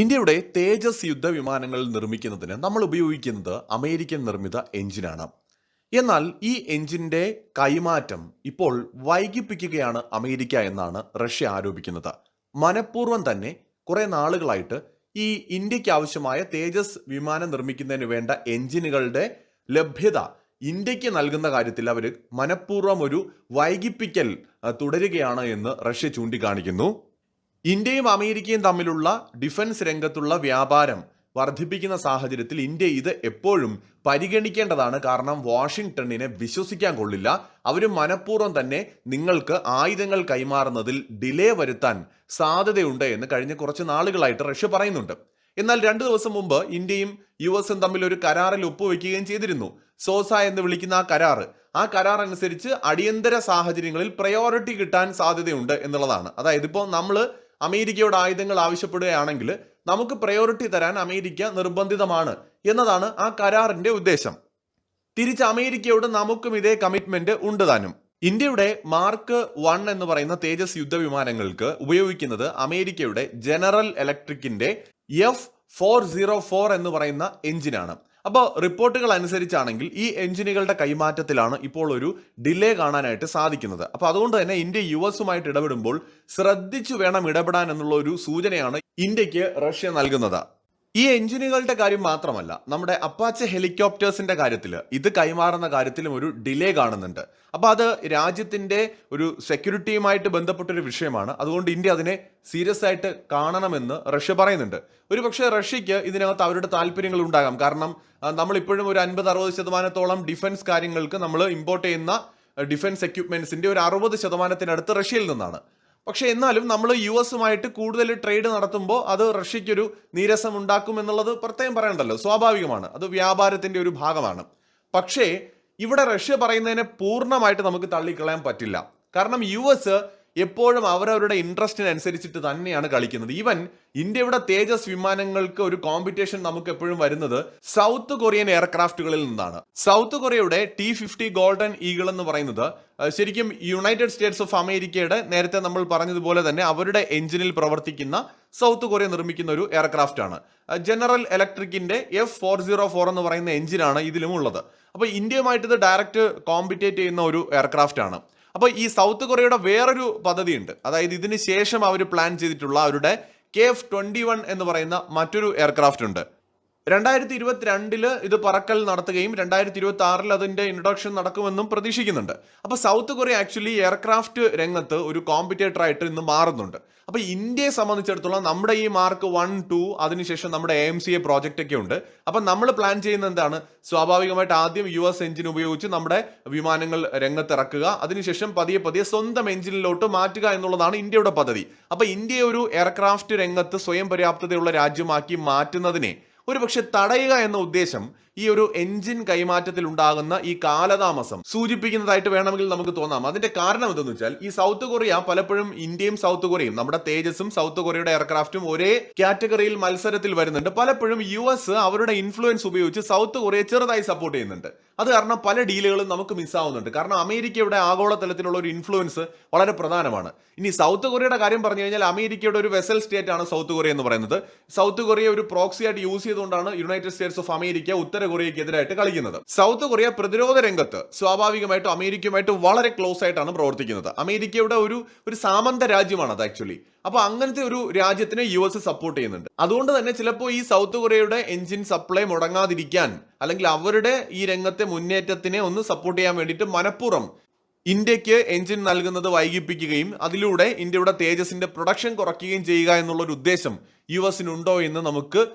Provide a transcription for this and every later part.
ഇന്ത്യയുടെ തേജസ് യുദ്ധവിമാനങ്ങൾ നിർമ്മിക്കുന്നതിന് നമ്മൾ ഉപയോഗിക്കുന്നത് അമേരിക്കൻ നിർമ്മിത എഞ്ചിനാണ്. എന്നാൽ ഈ എഞ്ചിന്റെ കൈമാറ്റം ഇപ്പോൾ വൈകിപ്പിക്കുകയാണ് അമേരിക്ക എന്നാണ് റഷ്യ ആരോപിക്കുന്നത്. മനഃപൂർവം തന്നെ കുറേ നാളുകളായിട്ട് ഈ ഇന്ത്യയ്ക്ക് ആവശ്യമായ തേജസ് വിമാനം നിർമ്മിക്കുന്നതിന് വേണ്ട എഞ്ചിനുകളുടെ ലഭ്യത ഇന്ത്യയ്ക്ക് നൽകുന്ന കാര്യത്തിൽ അവർ മനഃപൂർവം ഒരു വൈകിപ്പിക്കൽ തുടരുകയാണ് എന്ന് റഷ്യ ചൂണ്ടിക്കാണിക്കുന്നു. ഇന്ത്യയും അമേരിക്കയും തമ്മിലുള്ള ഡിഫൻസ് രംഗത്തുള്ള വ്യാപാരം വർദ്ധിപ്പിക്കുന്ന സാഹചര്യത്തിൽ ഇന്ത്യ ഇത് എപ്പോഴും പരിഗണിക്കേണ്ടതാണ്. കാരണം വാഷിംഗ്ടണിനെ വിശ്വസിക്കാൻ കൊള്ളില്ല. അവർ മനഃപൂർവം തന്നെ നിങ്ങൾക്ക് ആയുധങ്ങൾ കൈമാറുന്നതിൽ ഡിലേ വരുത്താൻ സാധ്യതയുണ്ട് എന്ന് കഴിഞ്ഞ കുറച്ച് നാളുകളായിട്ട് റഷ്യ പറയുന്നുണ്ട്. എന്നാൽ രണ്ടു ദിവസം മുമ്പ് ഇന്ത്യയും യു എസും തമ്മിൽ ഒരു കരാറിൽ ഒപ്പുവെക്കുകയും ചെയ്തിരുന്നു. സോസ എന്ന് വിളിക്കുന്ന ആ കരാറ് ആ കരാർ അനുസരിച്ച് അടിയന്തര സാഹചര്യങ്ങളിൽ പ്രയോറിറ്റി കിട്ടാൻ സാധ്യതയുണ്ട് എന്നുള്ളതാണ്. അതായത് ഇപ്പോൾ നമ്മൾ അമേരിക്കയോട് ആയുധങ്ങൾ ആവശ്യപ്പെടുകയാണെങ്കിൽ നമുക്ക് പ്രയോറിറ്റി തരാൻ അമേരിക്ക നിർബന്ധിതമാണ് എന്നതാണ് ആ കരാറിന്റെ ഉദ്ദേശം. തിരിച്ച് അമേരിക്കയോട് നമുക്കും ഇതേ കമ്മിറ്റ്മെന്റ് ഉണ്ട് താനും. ഇന്ത്യയുടെ മാർക്ക് വൺ എന്ന് പറയുന്ന തേജസ് യുദ്ധവിമാനങ്ങൾക്ക് ഉപയോഗിക്കുന്നത് അമേരിക്കയുടെ ജനറൽ ഇലക്ട്രിക്കിന്റെ എഫ് ഫോർ സീറോ ഫോർ എന്ന് പറയുന്ന എഞ്ചിനാണ് അപ്പോൾ റിപ്പോർട്ടുകൾ അനുസരിച്ചാണെങ്കിൽ ഈ എഞ്ചിനുകളുടെ കൈമാറ്റത്തിലാണ് ഇപ്പോൾ ഒരു ഡിലേ കാണാനായിട്ട് സാധിക്കുന്നത്. അപ്പോൾ അതുകൊണ്ട് തന്നെ ഇന്ത്യ യു എസുമായിട്ട് ഇടപെടുമ്പോൾ ശ്രദ്ധിച്ചു വേണം ഇടപെടാൻ എന്നുള്ള ഒരു സൂചനയാണ് ഇന്ത്യയ്ക്ക് റഷ്യ നൽകുന്നത്. ഈ എഞ്ചിനുകളുടെ കാര്യം മാത്രമല്ല നമ്മുടെ അപ്പാച്ച ഹെലികോപ്റ്റേഴ്സിന്റെ കാര്യത്തിൽ ഇത് കൈമാറുന്ന കാര്യത്തിലും ഒരു ഡിലേ കാണുന്നുണ്ട്. അപ്പോൾ അത് രാജ്യത്തിന്റെ ഒരു സെക്യൂരിറ്റിയുമായിട്ട് ബന്ധപ്പെട്ടൊരു വിഷയമാണ്. അതുകൊണ്ട് ഇന്ത്യ അതിനെ സീരിയസ് ആയിട്ട് കാണണമെന്ന് റഷ്യ പറയുന്നുണ്ട്. ഒരു പക്ഷേ റഷ്യക്ക് ഇതിനകത്ത് അവരുടെ താല്പര്യങ്ങൾ ഉണ്ടാകാം. കാരണം നമ്മളിപ്പോഴും ഒരു അൻപത് അറുപത് ശതമാനത്തോളം ഡിഫൻസ് കാര്യങ്ങൾക്ക് നമ്മൾ ഇമ്പോർട്ട് ചെയ്യുന്ന ഡിഫൻസ് എക്യുപ്മെന്റ്സിന്റെ ഒരു അറുപത് ശതമാനത്തിനടുത്ത് റഷ്യയിൽ നിന്നാണ്. പക്ഷെ എന്നാലും നമ്മൾ യു എസുമായിട്ട് കൂടുതൽ ട്രേഡ് നടത്തുമ്പോൾ അത് റഷ്യയ്ക്കൊരു നീരസം ഉണ്ടാക്കും എന്നുള്ളത് പ്രത്യേകം പറയണ്ടല്ലോ. സ്വാഭാവികമാണ്. അത് വ്യാപാരത്തിന്റെ ഒരു ഭാഗമാണ്. പക്ഷേ ഇവിടെ റഷ്യ പറയുന്നതിനെ പൂർണമായിട്ട് നമുക്ക് തള്ളിക്കളയാൻ പറ്റില്ല. കാരണം യു എസ് എപ്പോഴും അവരവരുടെ ഇൻട്രസ്റ്റിനനുസരിച്ചിട്ട് തന്നെയാണ് കളിക്കുന്നത്. ഈവൻ ഇന്ത്യയുടെ തേജസ് വിമാനങ്ങൾക്ക് ഒരു കോമ്പറ്റീഷൻ നമുക്ക് എപ്പോഴും വരുന്നത് സൗത്ത് കൊറിയൻ എയർക്രാഫ്റ്റുകളിൽ നിന്നാണ്. സൗത്ത് കൊറിയയുടെ ടി ഫിഫ്റ്റി ഗോൾഡൻ ഈഗിൾ എന്ന് പറയുന്നത് ശരിക്കും യുണൈറ്റഡ് സ്റ്റേറ്റ്സ് ഓഫ് അമേരിക്കയുടെ നേരത്തെ നമ്മൾ പറഞ്ഞതുപോലെ തന്നെ അവരുടെ എഞ്ചിനിൽ പ്രവർത്തിക്കുന്ന സൗത്ത് കൊറിയ നിർമ്മിക്കുന്ന ഒരു എയർക്രാഫ്റ്റ് ആണ് ജനറൽ ഇലക്ട്രിക്കിന്റെ എഫ് ഫോർ സീറോ ഫോർ എന്ന് പറയുന്ന എഞ്ചിനാണ് ഇതിലും ഉള്ളത്. അപ്പോൾ ഇന്ത്യയുമായിട്ട് ഇത് ഡയറക്റ്റ് കോമ്പറ്റേറ്റ് ചെയ്യുന്ന ഒരു എയർക്രാഫ്റ്റ് ആണ് അപ്പോൾ ഈ സൗത്ത് കൊറിയയുടെ വേറൊരു പദ്ധതിയുണ്ട്. അതായത് ഇതിന് ശേഷം അവർ പ്ലാൻ ചെയ്തിട്ടുള്ള അവരുടെ കെ എഫ് ട്വന്റി വൺ എന്ന് പറയുന്ന മറ്റൊരു എയർക്രാഫ്റ്റ് ഉണ്ട്. രണ്ടായിരത്തി ഇരുപത്തിരണ്ടിൽ ഇത് പറക്കൽ നടത്തുകയും രണ്ടായിരത്തി ഇരുപത്തി ആറിൽ അതിന്റെ ഇൻട്രൊഡക്ഷൻ നടക്കുമെന്നും പ്രതീക്ഷിക്കുന്നുണ്ട്. അപ്പോൾ സൗത്ത് കൊറിയ ആക്ച്വലി എയർക്രാഫ്റ്റ് രംഗത്ത് ഒരു കോമ്പറ്റേറ്റർ ആയിട്ട് ഇന്ന് മാറുന്നുണ്ട്. അപ്പൊ ഇന്ത്യയെ സംബന്ധിച്ചിടത്തോളം നമ്മുടെ ഈ മാർക്ക് വൺ ടു അതിനുശേഷം നമ്മുടെ എ സി എ പ്രോജക്റ്റ് ഒക്കെ ഉണ്ട്. അപ്പൊ നമ്മൾ പ്ലാൻ ചെയ്യുന്ന എന്താണ്? സ്വാഭാവികമായിട്ട് ആദ്യം യു എസ് എഞ്ചിൻ ഉപയോഗിച്ച് നമ്മുടെ വിമാനങ്ങൾ രംഗത്തിറക്കുക. അതിനുശേഷം പതിയെ പതിയെ സ്വന്തം എഞ്ചിനിലോട്ട് മാറ്റുക എന്നുള്ളതാണ് ഇന്ത്യയുടെ പദ്ധതി. അപ്പൊ ഇന്ത്യ ഒരു എയർക്രാഫ്റ്റ് രംഗത്ത് സ്വയം പര്യാപ്തതയുള്ള രാജ്യമാക്കി മാറ്റുന്നതിനെ ഒരുപക്ഷെ തടയുക എന്ന ഉദ്ദേശം ഈ ഒരു എഞ്ചിൻ കൈമാറ്റത്തിൽ ഉണ്ടാകുന്ന ഈ കാലതാമസം സൂചിപ്പിക്കുന്നതായിട്ട് വേണമെങ്കിൽ നമുക്ക് തോന്നാം. അതിന്റെ കാരണം എന്തെന്ന് വെച്ചാൽ ഈ സൗത്ത് കൊറിയ പലപ്പോഴും ഇന്ത്യയും സൗത്ത് കൊറിയയും നമ്മുടെ തേജസും സൗത്ത് കൊറിയയുടെ എയർക്രാഫ്റ്റും ഒരേ കാറ്റഗറിയിൽ മത്സരത്തിൽ വരുന്നുണ്ട്. പലപ്പോഴും യു എസ് അവരുടെ ഇൻഫ്ലുവൻസ് ഉപയോഗിച്ച് സൗത്ത് കൊറിയ ചെറുതായി സപ്പോർട്ട് ചെയ്യുന്നുണ്ട്. അത് കാരണം പല ഡീലുകളും നമുക്ക് മിസ്സാവുന്നുണ്ട് കാരണം അമേരിക്കയുടെ ആഗോളതലത്തിലുള്ള ഒരു ഇൻഫ്ലുവൻസ് വളരെ പ്രധാനമാണ്. ഇനി സൗത്ത് കൊറിയയുടെ കാര്യം പറഞ്ഞു കഴിഞ്ഞാൽ അമേരിക്കയുടെ ഒരു വെസൽ സ്റ്റേറ്റ് ആണ് സൗത്ത് കൊറിയ എന്ന് പറയുന്നത്. സൗത്ത് കൊറിയ ഒരു പ്രോക്സി ആയിട്ട് യൂസ് ചെയ്തുകൊണ്ടാണ് യുണൈറ്റഡ് സ്റ്റേറ്റ്സ് ഓഫ് അമേരിക്ക ഉത്തര കൊറിയയ്ക്ക് എതിരായിട്ട് കളിക്കുന്നത്. സൗത്ത് കൊറിയ പ്രതിരോധ രംഗത്ത് സ്വാഭാവികമായിട്ടും അമേരിക്കയുമായിട്ട് വളരെ ക്ലോസ് ആയിട്ടാണ് പ്രവർത്തിക്കുന്നത്. അമേരിക്കയുടെ ഒരു ഒരു സാമന്ത രാജ്യമാണ് അത് ആക്ച്വലി അപ്പൊ അങ്ങനത്തെ ഒരു രാജ്യത്തിനെ യു എസ് സപ്പോർട്ട് ചെയ്യുന്നുണ്ട്. അതുകൊണ്ട് തന്നെ ചിലപ്പോൾ ഈ സൗത്ത് കൊറിയയുടെ എഞ്ചിൻ സപ്ലൈ മുടങ്ങാതിരിക്കാൻ അല്ലെങ്കിൽ അവരുടെ ഈ രംഗത്തെ മുന്നേറ്റത്തിനെ ഒന്ന് സപ്പോർട്ട് ചെയ്യാൻ വേണ്ടിയിട്ട് മനഃപൂർവം ഇന്ത്യയ്ക്ക് എഞ്ചിൻ നൽകുന്നത് വൈകിപ്പിക്കുകയും അതിലൂടെ ഇന്ത്യയുടെ തേജസിന്റെ പ്രൊഡക്ഷൻ കുറയ്ക്കുകയും ചെയ്യുക എന്നുള്ള ഒരു ഉദ്ദേശം യു എസിനുണ്ടോ എന്ന് നമുക്ക്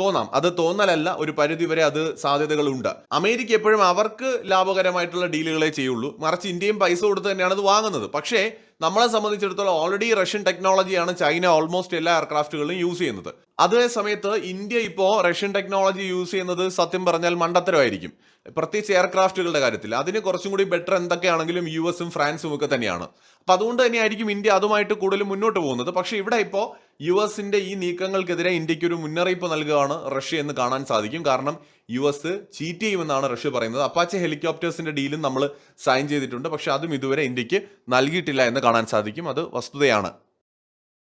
തോന്നാം. അത് തോന്നലല്ല ഒരു പരിധി വരെ അത് സാധ്യതകളുണ്ട്. അമേരിക്ക എപ്പോഴും അവർക്ക് ലാഭകരമായിട്ടുള്ള ഡീലുകളെ ചെയ്യുള്ളൂ. മറിച്ച് ഇന്ത്യയും പൈസ കൊടുത്ത് തന്നെയാണ് അത് വാങ്ങുന്നത്. പക്ഷേ നമ്മളെ സംബന്ധിച്ചിടത്തോളം ഓൾറെഡി റഷ്യൻ ടെക്നോളജിയാണ് ചൈന ഓൾമോസ്റ്റ് എല്ലാ എയർക്രാഫ്റ്റുകളിലും യൂസ് ചെയ്യുന്നത്. അതേ സമയത്ത് ഇന്ത്യ ഇപ്പോൾ റഷ്യൻ ടെക്നോളജി യൂസ് ചെയ്യുന്നത് സത്യം പറഞ്ഞാൽ മണ്ടത്തരമായിരിക്കും. പ്രത്യേകിച്ച് എയർക്രാഫ്റ്റുകളുടെ കാര്യത്തിൽ. അതിന് കുറച്ചും കൂടി ബെറ്റർ എന്തൊക്കെയാണെങ്കിലും യു എസും ഫ്രാൻസും ഒക്കെ തന്നെയാണ്. അപ്പൊ അതുകൊണ്ട് തന്നെയായിരിക്കും ഇന്ത്യ അതുമായിട്ട് കൂടുതൽ മുന്നോട്ട് പോകുന്നത്. പക്ഷേ ഇവിടെ ഇപ്പോൾ യു എസിന്റെ ഈ നീക്കങ്ങൾക്കെതിരെ ഇന്ത്യയ്ക്ക് ഒരു മുന്നറിയിപ്പ് നൽകുകയാണ് റഷ്യ എന്ന് കാണാൻ സാധിക്കും. കാരണം യു എസ് ചീറ്റ് ചെയ്യുമെന്നാണ് റഷ്യ പറയുന്നത്. അപ്പാച്ചെ ഹെലികോപ്റ്റേഴ്സിന്റെ ഡീലും നമ്മൾ സൈൻ ചെയ്തിട്ടുണ്ട്. പക്ഷെ അതും ഇതുവരെ ഇന്ത്യയ്ക്ക് നൽകിയിട്ടില്ല എന്ന് കാണാൻ സാധിക്കും. അത് വസ്തുതയാണ്.